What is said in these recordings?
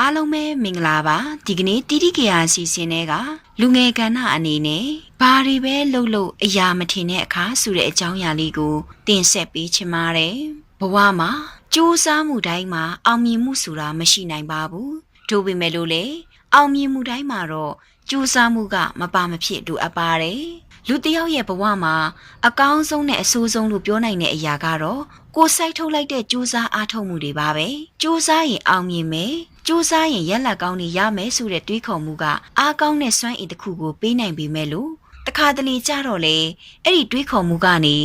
အားလုံးပဲမင်္ဂလာပါဒီကနေ့တီတီကရာစီစဉ်တဲ့ကလူငယ်ကဏ္ဍအနေနဲ့ဘာတွေပဲလှုပ်လို့အရာမထင်တဲ့အခါဆိုတဲ့အကြောင်းအရာလေးကိုတင်ဆက်ပေးချင်ပါတယ်ဘဝမှာကြိုးစားမှုတိုင်းမှာအောင်မြင်မှုဆိုတာမရှိနိုင်ပါဘူးတို့ပေမဲ့လို့လေအောင်မြင်မှုတိုင်းမှာတော့ကြိုးစားမှုကမပါမဖြစ်လိုအပ်ပါတယ်လူတစ်ယောက်ရဲ့ဘဝမှာအကောင်းဆုံးနဲ့အဆိုးဆုံးလို့ပြောနိုင်တဲ့အရာကတော့ကိုယ်စိုက်ထုတ်လိုက်တဲ့ကြိုးစားအားထုတ်မှုတွေပါပဲကြိုးစားရင်အောင်မြင်မယ် ကြိုးစားရင်ရက်လက်ကောင်းတွေရမယ်ဆိုတဲ့တွေးခေါ်မှုကအားကောင်းတဲ့စွမ်းအင်တစ်ခုကိုပေးနိုင်ပေမဲ့လို့တခါတလေကြတော့လေအဲ့ဒီတွေးခေါ်မှုကနေ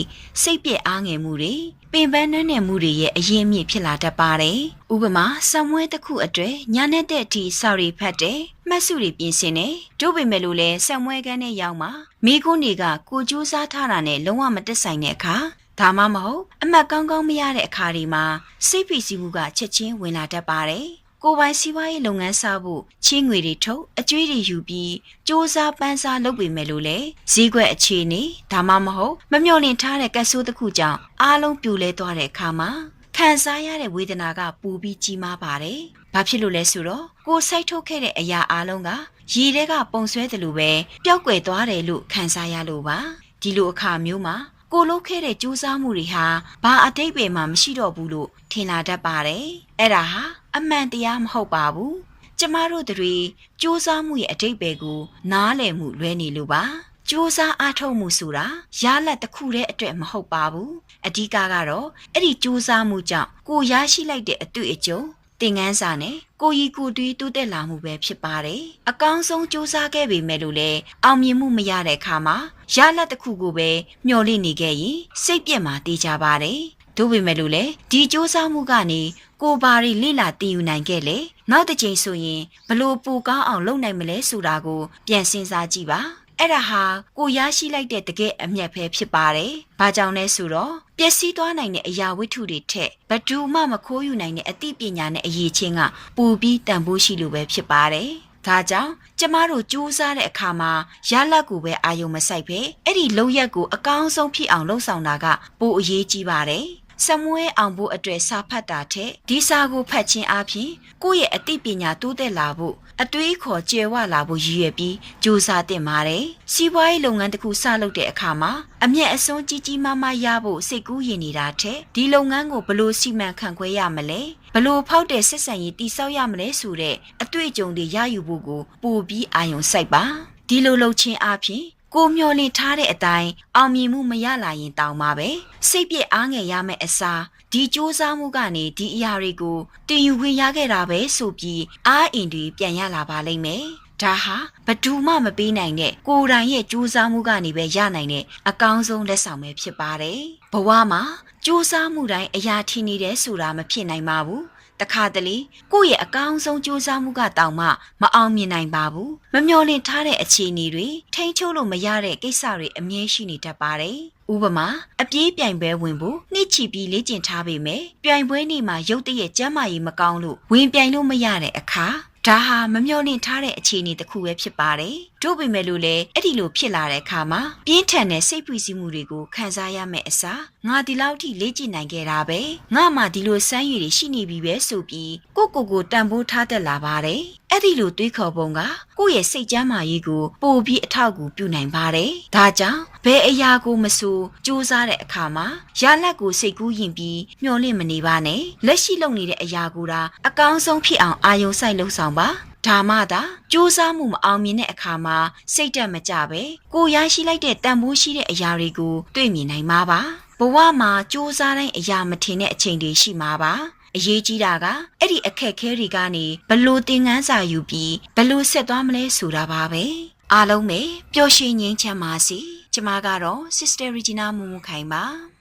စိတ်ပြက်အားငယ်မှုတွေပင်ပန်းနှံ့တဲ့မှုတွေရဲ့အရင်အမြစ်ဖြစ်လာတတ်ပါတယ်။ဥပမာဆံမွဲတစ်ခုအတွက်ညာနဲ့တဲ့အထိစာရီဖတ်တယ်။မှတ်စုတွေပြင်ဆင်တယ်။တို့ပေမဲ့လို့လဲဆံမွဲကန်းနဲ့ရောက်မှာမိကုန်းတွေကကိုကြိုးစားထားတာနဲ့လုံးဝမတက်ဆိုင်တဲ့အခါဒါမှမဟုတ်အမှတ်ကောင်းကောင်းမရတဲ့အခါဒီမှာစိတ်ဖိစီးမှုကချက်ချင်းဝင်လာတတ်ပါတယ်။ ကိုယ်ပိုင်စီးပွားရေးလုပ်ငန်းစဖို့ချင်းငွေတွေထုတ်အကျွေးတွေယူပြီးစ조사ပန်းစားလုပ်ပေမဲ့လို့လေဈေးကွက်အခြေအနေဒါမှမဟုတ်မမျှော်လင့်ထားတဲ့ကက်ဆိုးတစ်ခုကြောင့်အားလုံးပြိုလဲသွားတဲ့အခါမှာခံစားရတဲ့ဝေဒနာကပူပြီးကြီးမားပါတယ်။ဘာဖြစ်လို့လဲဆိုတော့ကိုယ်စိုက်ထုတ်ခဲ့တဲ့အရာအားလုံးကရေထဲကပုံဆွဲတယ်လို့ပဲပျောက်ကွယ်သွားတယ်လို့ခံစားရလို့ပါ။ဒီလိုအခါမျိုးမှာကိုလုပ်ခဲ့တဲ့ကြိုးစားမှုတွေဟာဘာအတိတ်ပဲမှမရှိတော့ဘူးလို့ထင်လာတတ်ပါတယ်။အဲ့ဒါဟာ အမှန်တရားမဟုတ်ပါဘူး။ကျမတို့တွေစူးစမ်းမှုရဲ့အတိတ်ပဲကို နားလည်မှုလွဲနေလို့ပါ။စူးစမ်းအားထုတ်မှုဆိုတာရလက်တစ်ခုတည်းအတွက်မဟုတ်ပါဘူး။အဓိကကတော့အဲ့ဒီစူးစမ်းမှုကြောင့်ကိုရရှိလိုက်တဲ့အတွေ့အကြုံသင်ငန်းစာနဲ့ကိုရီကိုတွေးတိုးတက်လာမှုပဲဖြစ်ပါတယ်။အကောင်းဆုံးစူးစမ်းခဲ့ပေမဲ့လို့လည်းအောင်မြင်မှုမရတဲ့အခါမှာရလက်တစ်ခုကိုပဲမျှော်လင့်နေခဲ့ရင်စိတ်ပြက်မှာတေးကြပါတယ်။ တို့ပေမဲ့လို့လေဒီစ조사မှုကနေကိုဘာတွေလိလာတည်ယူနိုင်ခဲ့လေနောက်တစ်ချိန်ဆိုရင်ဘလို့ပူကောင်းအောင်လုပ်နိုင်မလဲဆိုတာကိုပြန်စဉ်းစားကြည့်ပါအဲ့ဒါဟာကိုရရှိလိုက်တဲ့တကယ်အမျက်ပဲဖြစ်ပါတယ်။ဘာကြောင့်လဲဆိုတော့ပျက်စီးသွားနိုင်တဲ့အရာဝတ္ထုတွေထက်ဘဒူမှမခိုးယူနိုင်တဲ့အသိပညာနဲ့အရေးချင်းကပူပြီးတန်ဖိုးရှိလို့ပဲဖြစ်ပါတယ်။ဒါကြောင့်ကျမတို့စူးစမ်းတဲ့အခါမှာရလက်ကိုပဲအာယုံမဆိုင်ပဲအဲ့ဒီလုံရက်ကိုအကောင်းဆုံးဖြစ်အောင်လှုပ်ဆောင်တာကပိုအရေးကြီးပါတယ်။ စမွဲအောင်ဖို့အတွက်စာဖတ်တာထက်ဒီစာကိုဖတ်ခြင်းအပြင်ကိုယ့်ရဲ့အသိပညာတိုးတက်လာဖို့အတွေးခေါ်ကျယ်ဝလာဖို့ရည်ရွယ်ပြီးကြိုးစားတင်ပါတယ်။စီးပွားရေးလုပ်ငန်းတစ်ခုစလုပ်တဲ့အခါမှာအမျက်အစွန်းကြီးကြီးမားမားရဖို့စိတ်ကူးရင်နေတာထက်ဒီလုပ်ငန်းကိုဘယ်လိုစီမံခန့်ခွဲရမလဲဘလို့ဖောက်တဲ့ဆက်ဆံရေးတိစောက်ရမလဲဆိုတဲ့အတွေ့အကြုံတွေရယူဖို့ကိုပို့ပြီးအာရုံစိုက်ပါဒီလိုလုပ်ခြင်းအပြင် ကိုမျောလင့်ထားတဲ့အတိုင်းအောင်မြင်မှုမရလာရင်တောင်းပါပဲစိတ်ပြည့်အားငယ်ရမယ့်အစားဒီစ조사မှုကနေဒီအရာတွေကိုတင်ယူခွင့်ရခဲ့တာပဲဆိုပြီးအားအင်တွေပြန်ရလာပါလိမ့်မယ်ဒါဟာဘဒူမှမပေးနိုင်တဲ့ကိုယ်တိုင်ရဲ့စူးစမ်းမှုကနေပဲရနိုင်တဲ့အကောင်းဆုံးလက်ဆောင်ပဲဖြစ်ပါတယ်။ဘဝမှာစူးစမ်းမှုတိုင်းအရာထင်နေတယ်ဆိုတာမဖြစ်နိုင်ပါဘူး။ တခါတလေကိုယ့်ရဲ့အကောင်းဆုံးစူးစမ်းမှုကတောင်မှမအောင်မြင်နိုင်ပါဘူး။မမျှော်လင့်ထားတဲ့အခြေအနေတွေထိန်းချုပ်လို့မရတဲ့ကိစ္စတွေအမြဲရှိနေတတ်ပါတယ်။ဥပမာအပြေးပြိုင်ပွဲဝင်ဖို့နှိချီပြီးလေ့ကျင့်ထားပေမဲ့ပြိုင်ပွဲနေ့မှာရုတ်တရက်ကျမ်းမာရေးမကောင်းလို့ဝင်ပြိုင်လို့မရတဲ့အခါဒါဟာမမျှော်လင့်ထားတဲ့အခြေအနေတစ်ခုပဲဖြစ်ပါတယ်။ တို့ပေမဲ့လို့လည်းအဲ့ဒီလိုဖြစ်လာတဲ့အခါမှာပြင်းထန်တဲ့စိတ်ဖိစီးမှုတွေကိုခံစားရမယ့်အစားငါဒီလောက်ထိလေ့ကျင့်နိုင်ခဲ့တာပဲ။ငါမှဒီလိုစမ်းရည်တွေရှိနေပြီပဲဆိုပြီးကိုကိုကိုတန်ဖိုးထားတတ်လာပါတယ်။အဲ့ဒီလိုတွေးခေါ်ပုံကကိုယ့်ရဲ့စိတ်ကြမ်းမာရေးကိုပိုပြီးအထောက်အကူပြုနိုင်ပါတယ်။ဒါကြောင့်ဘယ်အရာကိုမဆိုစူးစမ်းတဲ့အခါမှာရလက်ကိုစိတ်ကူးရင်ပြီးမျှော်လင့်မနေပါနဲ့။လက်ရှိလုပ်နေတဲ့အရာကိုဒါအကောင်းဆုံးဖြစ်အောင်အာယုံစိုက်လှုပ်ဆောင်ပါ ဒါမှသာစူးစမ်းမှုမအောင်မြင်တဲ့အခါမှာစိတ်တက်မကြပဲကိုရရှိလိုက်တဲ့တန်ဖိုးရှိတဲ့အရာတွေကိုတွေ့မြင်နိုင်မှာပါဘဝမှာစူးစမ်းတိုင်းအရာမထင်တဲ့အချိန်တွေရှိမှာပါအရေးကြီးတာကအဲ့ဒီအခက်ခဲတွေကနေဘလို့သင်ငန်းစာယူပြီးဘလို့ဆက်သွားမလဲဆိုတာပါပဲအားလုံးပဲပျော်ရွှင်ငြိမ်းချမ်းပါစေကျမကတော့ Sister Regina မူမူခိုင်ပါ